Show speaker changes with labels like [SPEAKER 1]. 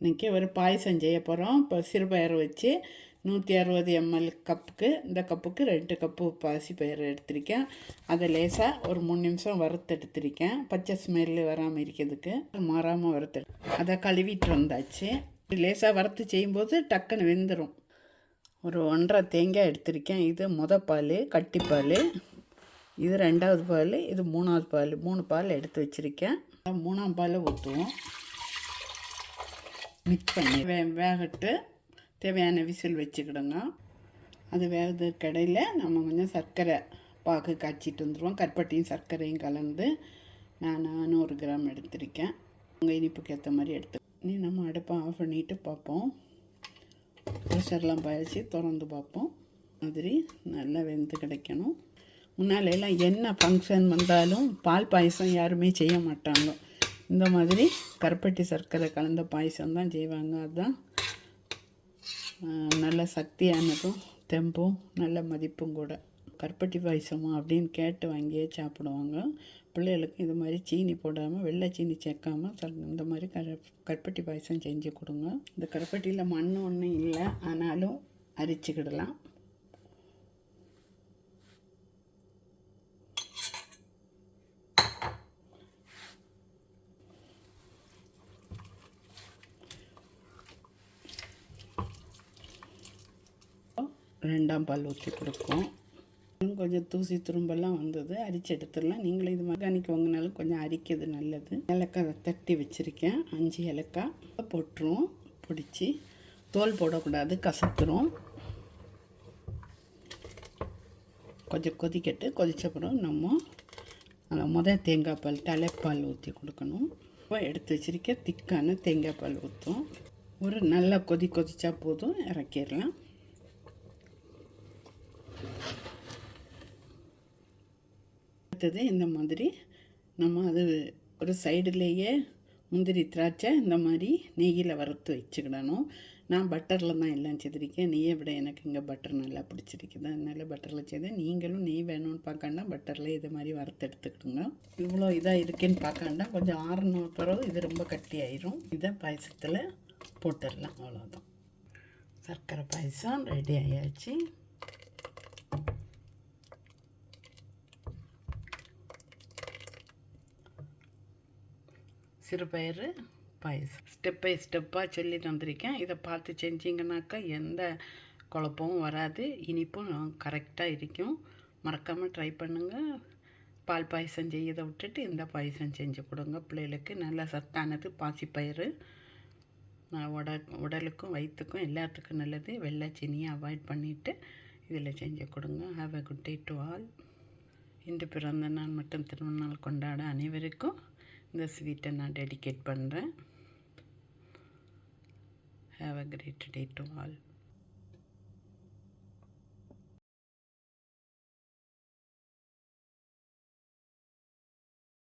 [SPEAKER 1] இன்றைக்கி ஒரு பாயசம் செய்ய போகிறோம். இப்போ சிறுபயறு வச்சு நூற்றி அறுபது எம்எல் கப்புக்கு இந்த கப்புக்கு ரெண்டு கப்பு பாசி பயிறு எடுத்திருக்கேன். அதை லேசாக ஒரு மூணு நிமிஷம் வறுத்து எடுத்திருக்கேன். பச்சை ஸ்மெல்லு வராமல் இருக்கிறதுக்கு மாறாமல் வறுத்து அதை கழுவிட்டு வந்தாச்சு. லேசாக வறுத்து செய்யும்போது டக்குன்னு வெந்துடும் ஒரு ஒன்றரை தேங்காய் எடுத்திருக்கேன். இது முத பால் கட்டிப்பால் இது ரெண்டாவது பால் இது மூணாவது பால் மூணு பால் எடுத்து வச்சுருக்கேன். மூணாம் பால் ஊற்றுவோம். மிக்ஸ் பண்ணி வே வேகட்டு. தேவையான விசில் வச்சுக்கிடுங்க. அது வேகிறது கடையில் நம்ம கொஞ்சம் சர்க்கரை பாகு காய்ச்சிட்டு வந்துடுவோம் கற்பட்டியும் சர்க்கரையும் கலந்து நான் நூறு கிராம் எடுத்திருக்கேன். உங்கள் இனிப்புக்கு ஏற்ற மாதிரி எடுத்து நீ நம்ம அடுப்பை ஆஃப் பண்ணிவிட்டு பார்ப்போம். ப்ரெஷர்லாம் பாய்ச்சி திறந்து பார்ப்போம். மாதிரி நல்லா வெந்து கிடைக்கணும். முன்னால் எல்லாம் என்ன ஃபங்க்ஷன் வந்தாலும் பால் பாயசம் யாருமே செய்ய மாட்டாங்க. இந்த மாதிரி கருப்பட்டி சர்க்கரை கலந்த பாயசம் தான் செய்வாங்க. அதுதான் நல்ல சக்தியானதும் தெம்பும் நல்ல மதிப்பும் கூட. கருப்பட்டி பாயசமா அப்படின்னு கேட்டு வாங்கியே சாப்பிடுவாங்க. பிள்ளைகளுக்கு இது மாதிரி சீனி போடாமல் வெள்ளை சீனி சேர்க்காம இந்த மாதிரி கர கருப்பட்டி பாயசம் செஞ்சு கொடுங்க. இந்த கருப்பட்டியில் மண் ஒன்றும் இல்லை ஆனாலும் அரிச்சுக்கிடலாம். ரெண்டாம் பால் ஊற்றி கொடுக்கும் கொஞ்சம் தூசி துரும்பெல்லாம் வந்தது. அரிச்சு எடுத்துடலாம். நீங்களும் இது மெக்கானிக் வாங்கினாலும் கொஞ்சம் அரிக்கிறது நல்லது. ஏலக்காய் தட்டி வச்சுருக்கேன். அஞ்சு ஏலக்காய். போட்டுருவோம். பிடிச்சி தோல் போடக்கூடாது. கசத்துரும் கொஞ்சம் கொதிக்கட்டு. கொதிச்சப்புறம் நம்ம அந்த முதல் தேங்காய் பால் தலைப்பால் ஊற்றி கொடுக்கணும். இப்போ எடுத்து வச்சுருக்க திக்கான தேங்காய் பால் ஊற்றும். ஒரு நல்லா கொதி கொதிச்சா போதும். இறக்கிடலாம். அடுத்தது இந்த மாதிரி. நம்ம அது ஒரு சைடுலேயே முந்திரி திராட்சை இந்த மாதிரி நெய்யில் வறுத்து வச்சுக்கிடணும். நான் பட்டரில் தான் எல்லாம் செய்திருக்கேன் நெய்யை விட எனக்கு இங்கே பட்டர் நல்லா பிடிச்சிருக்குது. அதனால் பட்டரில் செய்தேன் நீங்களும் நெய் வேணும்னு பார்க்காண்டா பட்டரில் இது மாதிரி வறுத்து எடுத்துக்கிடுங்க. இவ்வளோ இதாக இருக்குன்னு பார்க்காண்டா கொஞ்சம் ஆறுன பிறகு இது ரொம்ப கட்டி ஆயிரும் இதை பாயசத்தில் போட்டுடலாம். அவ்வளோதான் சர்க்கரை பாயசம் ரெடி ஆயாச்சு. சிறுபயிறு பாயசம். ஸ்டெப் பை ஸ்டெப்பாக சொல்லி தந்திருக்கேன். இதை பார்த்து செஞ்சிங்கனாக்கா எந்த குழப்பமும் வராது. இனிப்பும் கரெக்டாக இருக்கும். மறக்காமல் ட்ரை பண்ணுங்கள் பால் பாயசம் செய்யதை விட்டுட்டு இந்த பாயசம் செஞ்சு கொடுங்க. பிள்ளைகளுக்கு நல்ல சத்தானது பாசிப்பயிறு உட உடலுக்கும் வயிற்றுக்கும் எல்லாத்துக்கும் நல்லது. வெள்ளை சீனியை அவாய்ட் பண்ணிவிட்டு இதில் செஞ்சு கொடுங்க. Have a good day to all இன்று பிறந்த நாள் மட்டும் திருமண நாள் கொண்டாட அனைவருக்கும் இந்த ஸ்வீட்டை நான் டெடிகேட் பண்ணுறேன். Have a great day to all